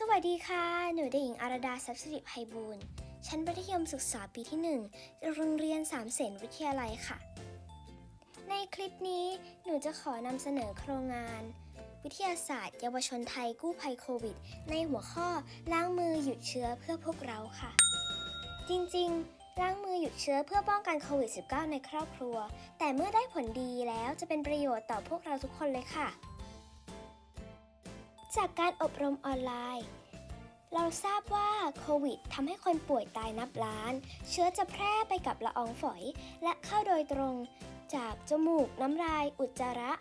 สวัสดีค่ะ หนูเด็กหญิงอารดาทรัพย์สิริไพบูลย์ชั้นมัธยมศึกษาปีที่ 1 โรงเรียนสามเสนวิทยาลัยค่ะ ในคลิปนี้หนูจะขอนำเสนอโครงงาน วิทยาศาสตร์เยาวชนไทยกู้ภัยโควิด ในหัวข้อล้างมือหยุดเชื้อเพื่อพวกเราค่ะ จริงๆ ล้างมือหยุดเชื้อเพื่อป้องกันโควิด -19 ในครอบครัว แต่เมื่อได้ผลดีแล้วจะเป็นประโยชน์ต่อพวกเราทุกคนเลยค่ะ จากการอบรมออนไลน์ เราทราบว่าโควิดทำให้คนป่วยตายนับล้าน เชื้อจะแพร่ไปกับละอองฝอย และเข้าโดยตรง จากจมูกน้ำลายอุจจาระ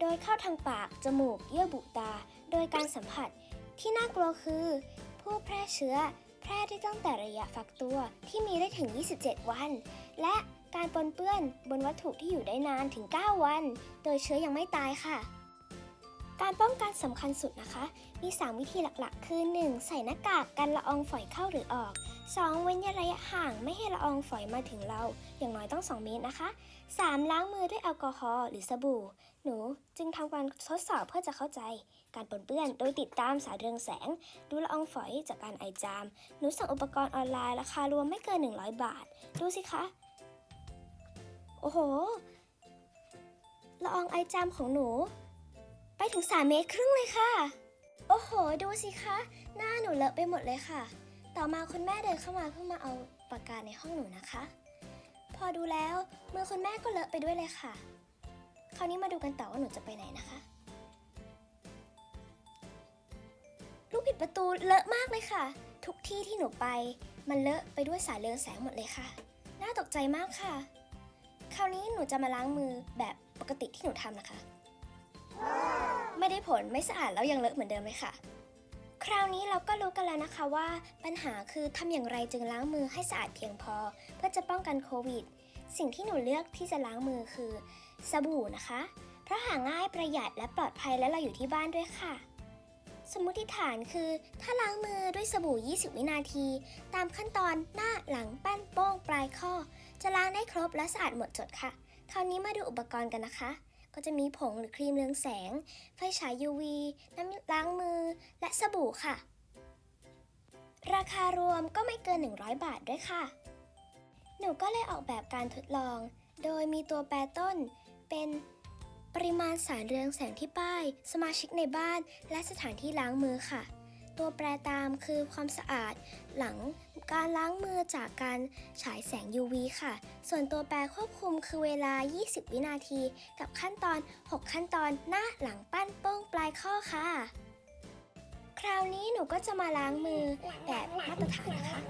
โดยเข้าทางปาก จมูก เยื่อบุตา โดยการสัมผัส ที่น่ากลัวคือ ผู้แพร่เชื้อแพร่ได้ตั้งแต่ระยะฟักตัวที่มีได้ถึง 27 วัน และการปนเปื้อนบนวัตถุที่อยู่ได้นานถึง 9 วัน โดยเชื้อยังไม่ตายค่ะ การป้องกันสำคัญสุดนะคะ มี 3 วิธีหลักๆ คือ 1. ใส่หน้ากากกันละอองฝอยเข้าหรือออก 2. เว้นระยะห่างไม่ให้ละอองฝอยมาถึงเรา อย่างน้อยต้อง 2 เมตรนะคะ 3. ล้างมือด้วยแอลกอฮอล์หรือสบู่ หนูจึงทำการทดสอบเพื่อจะเข้าใจ การปนเปื้อนโดยติดตามสายเรืองแสง ดูละอองฝอยจากการไอจาม หนูสั่งอุปกรณ์ออนไลน์ราคารวมไม่เกิน 100 บาท ดูสิคะ โอ้โหละอองไอจามของหนู ไปถึง 3 เมตรครึ่งเลยค่ะ โอ้โห ดูสิคะ หน้าหนูเลอะไปหมดเลยค่ะ ต่อมาคุณแม่เดินเข้ามาเพื่อมาเอาปากกาในห้องหนูนะคะ พอดูแล้วมือคุณแม่ก็เลอะไปด้วยเลยค่ะ คราวนี้มาดูกันต่อว่าหนูจะไปไหนนะคะ ลูกปิดประตูเลอะมากเลยค่ะ ทุกที่ที่หนูไป มันเลอะไปด้วยสายเรืองแสงหมดเลยค่ะ น่าตกใจมากค่ะ คราวนี้หนูจะมาล้างมือแบบปกติที่หนูทำนะคะ ไม่ได้ผลไม่สะอาดแล้วยังเลอะเหมือนเดิมเลยค่ะ คราวนี้เราก็รู้กันแล้วนะคะว่า ปัญหาคือทำอย่างไรจึงล้างมือให้สะอาดเพียงพอ เพื่อจะป้องกันโควิด สิ่งที่หนูเลือกที่จะล้างมือคือสบู่นะคะ เพราะหาง่ายประหยัดและปลอดภัยและเราอยู่ที่บ้านด้วยค่ะสมมติฐานคือ ถ้าล้างมือด้วยสบู่ 20 วินาที ตามขั้นตอนหน้าหลังแป้นโป้งปลายข้อ จะล้างได้ครบและสะอาดหมดจดค่ะ คราวนี้มาดูอุปกรณ์กันนะคะ ก็จะมีผงหรือครีมเรืองแสง ไฟฉาย UV น้ำล้างมือ และสบู่ค่ะ ราคารวมก็ไม่เกิน 100 บาทด้วยค่ะ หนูก็เลยออกแบบการทดลอง โดยมีตัวแปรต้น เป็นปริมาณสารเรืองแสงที่ป้าย สมาชิกในบ้าน และสถานที่ล้างมือค่ะ ตัวแปรตามคือความสะอาด หลังการล้างมือจากการฉายแสง UV ค่ะ ส่วนตัวแปรควบคุมคือเวลา 20 วินาที กับขั้นตอน 6 ขั้นตอนหน้าหลังปั้นโป้งปลายข้อค่ะ คราวนี้หนูก็จะมาล้างมือแบบมาตรฐานนะคะ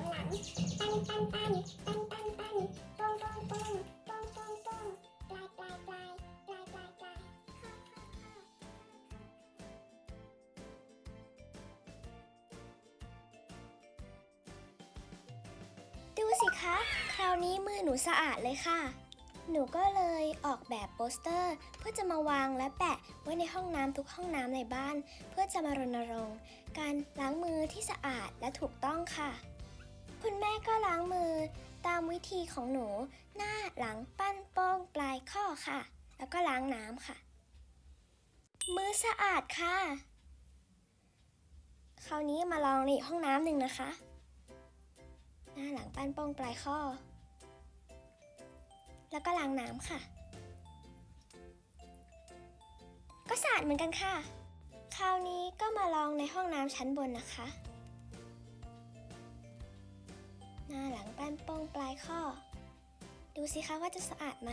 สิคะ คราวนี้มือหนูสะอาดเลยค่ะ หนูก็เลยออกแบบโปสเตอร์ เพื่อจะมาวางและแปะไว้ในห้องน้ำทุกห้องน้ำในบ้าน เพื่อจะมารณรงค์ การล้างมือที่สะอาดและถูกต้องค่ะ คุณแม่ก็ล้างมือ ตามวิธีของหนู หน้าหลังปั้นโป้งปลายข้อค่ะ แล้วก็ล้างน้ำค่ะ มือสะอาดค่ะ คราวนี้มาลองในห้องน้ำหนึ่งนะคะ น้าหลังปั้นโป้งปลายข้อ แล้วก็ล้างน้ำค่ะ ก็สะอาดเหมือนกันค่ะ คราวนี้ก็มาลองในห้องน้ำชั้นบนนะคะ หน้าหลังปั้นโป้งปลายข้อ ดูสิคะว่าจะสะอาดไหม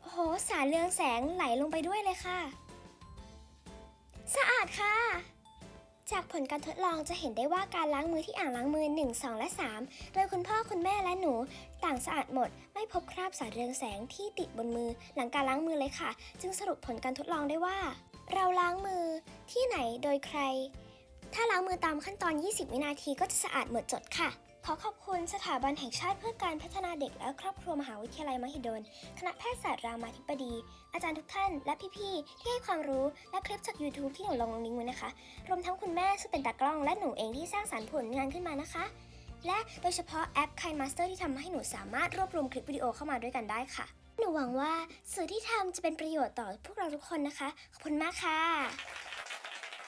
โอ้โห สารเรืองแสงไหลลงไปด้วยเลยค่ะ จากผลการทดลองจะเห็นได้ว่าการล้างมือที่อ่างล้างมือ 1 2 และ 3 โดยคุณพ่อคุณแม่และหนู ต่างสะอาดหมด ไม่พบคราบสารเรืองแสงที่ติดบนมือ หลังการล้างมือเลยค่ะ จึงสรุปผลการทดลองได้ว่า เราล้างมือที่ไหนโดยใคร ถ้าล้างมือตามขั้นตอน 20 วินาทีก็จะสะอาดหมดจดค่ะ ขอขอบคุณสถาบันแห่งชาติเพื่อการพัฒนาเด็กและครอบครัวมหาวิทยาลัยมหิดล คณะแพทยศาสตร์รามาธิบดี อาจารย์ทุกท่านและพี่ๆ ที่ให้ความรู้และคลิปจาก YouTube ที่หนูลงลิงก์ไว้นะคะ รวมทั้งคุณแม่ซึ่งเป็นตากล้องและหนูเองที่สร้างสรรค์ผลงานขึ้นมานะคะ และโดยเฉพาะแอป KineMaster ที่ทำให้หนูสามารถรวบรวมคลิปวิดีโอเข้ามาด้วยกันได้ค่ะ หนูหวังว่าสื่อที่ทำจะเป็นประโยชน์ต่อพวกเราทุกคนนะคะ ขอบคุณมากค่ะ